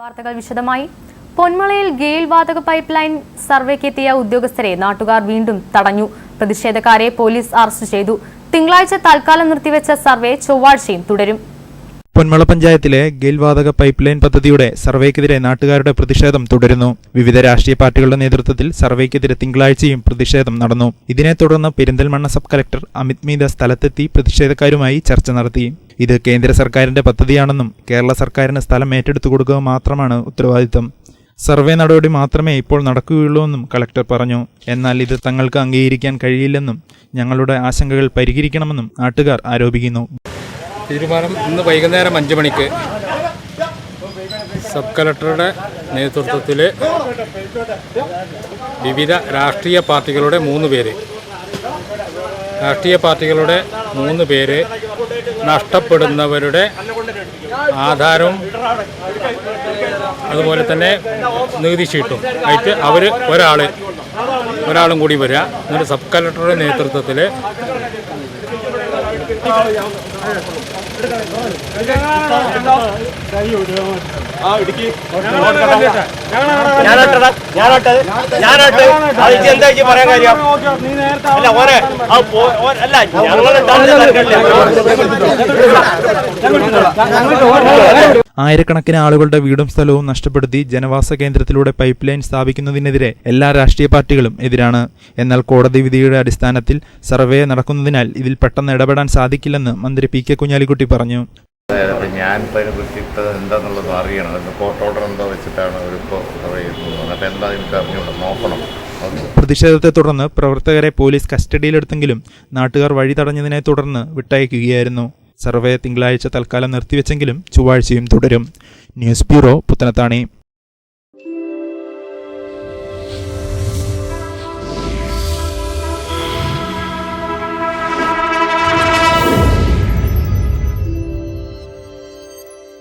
വാർത്തകൾ വിശദമായി. പൊന്മളയിൽ ഗെയിൽ വാതക പൈപ്പ് ലൈൻ സർവേക്കെത്തിയ ഉദ്യോഗസ്ഥരെ നാട്ടുകാർ വീണ്ടും തടഞ്ഞു. പ്രതിഷേധക്കാരെ പോലീസ് അറസ്റ്റ് ചെയ്തു. തിങ്കളാഴ്ച തൽക്കാലം നിർത്തിവെച്ച സർവേ ചൊവ്വാഴ്ചയും തുടരും. പൊന്മള പഞ്ചായത്തിലെ ഗെയിൽവാതക പൈപ്പ് ലൈൻ പദ്ധതിയുടെ സർവേക്കെതിരെ നാട്ടുകാരുടെ പ്രതിഷേധം തുടരുന്നു. വിവിധ രാഷ്ട്രീയ പാർട്ടികളുടെ നേതൃത്വത്തിൽ സർവേക്കെതിരെ തിങ്കളാഴ്ചയും പ്രതിഷേധം നടന്നു. ഇതിനെ തുടർന്ന് പെരിന്തൽമണ്ണ സബ് കലക്ടർ അമിത് മീത സ്ഥലത്തെത്തി പ്രതിഷേധക്കാരുമായി ചർച്ച നടത്തി. ഇത് കേന്ദ്ര സർക്കാരിന്റെ പദ്ധതിയാണെന്നും കേരള സർക്കാരിന് സ്ഥലം ഏറ്റെടുത്തു കൊടുക്കുക മാത്രമാണ് ഉത്തരവാദിത്തം സർവേ നടപടി മാത്രമേ ഇപ്പോൾ നടക്കുകയുള്ളൂ എന്നും കളക്ടർ പറഞ്ഞു. എന്നാൽ ഇത് തങ്ങൾക്ക് അംഗീകരിക്കാൻ കഴിയില്ലെന്നും ഞങ്ങളുടെ ആശങ്കകൾ പരിഹരിക്കണമെന്നും നാട്ടുകാർ ആരോപിക്കുന്നു. തീരുമാനം ഇന്ന് വൈകുന്നേരം അഞ്ച് മണിക്ക്. സബ് കലക്ടറുടെ നേതൃത്വത്തിൽ വിവിധ രാഷ്ട്രീയ പാർട്ടികളുടെ മൂന്ന് പേര്. രാഷ്ട്രീയ പാർട്ടികളുടെ മൂന്ന് പേര് നഷ്ടപ്പെടുന്നവരുടെ ആധാരവും അതുപോലെ തന്നെ നികുതി ഷീട്ടും ആയിട്ട് അവർ ഒരാൾ ഒരാളും കൂടി വരിക എന്നിട്ട് സബ് കലക്ടറുടെ നേതൃത്വത്തിൽ എന്താ പറയാൻ കാര്യം അല്ല ഓനെ അല്ല ആയിരക്കണക്കിന് ആളുകളുടെ വീടും സ്ഥലവും നഷ്ടപ്പെടുത്തി ജനവാസ കേന്ദ്രത്തിലൂടെ പൈപ്പ് ലൈൻ സ്ഥാപിക്കുന്നതിനെതിരെ എല്ലാ രാഷ്ട്രീയ പാർട്ടികളും എതിരാണ്. എന്നാൽ കോടതി വിധിയുടെ അടിസ്ഥാനത്തിൽ സർവേ നടക്കുന്നതിനാൽ ഇതിൽ പെട്ടെന്ന് ഇടപെടാൻ സാധിക്കില്ലെന്ന് മന്ത്രി പി കെ കുഞ്ഞാലിക്കുട്ടി പറഞ്ഞു. ഞാൻ എന്താണെന്നുള്ളത് അറിയണം. കോർട്ട് ഓർഡർ എന്തോ വെച്ചിട്ടാണ് അവരിപ്പോൾ പറയുന്നത് എന്നിട്ട് എന്താ എനിക്ക് അറിഞ്ഞൂടെ നോക്കണം. പ്രതിഷേധത്തെ തുടർന്ന് പ്രവർത്തകരെ പോലീസ് കസ്റ്റഡിയിലെടുത്തെങ്കിലും നാട്ടുകാർ വഴി തടഞ്ഞതിനെ തുടർന്ന് വിട്ടയക്കുകയായിരുന്നു. സർവേ തിങ്കളാഴ്ച തൽക്കാലം നിർത്തിവെച്ചെങ്കിലും ചൊവ്വാഴ്ചയും തുടരും. News bureau Puthanathani.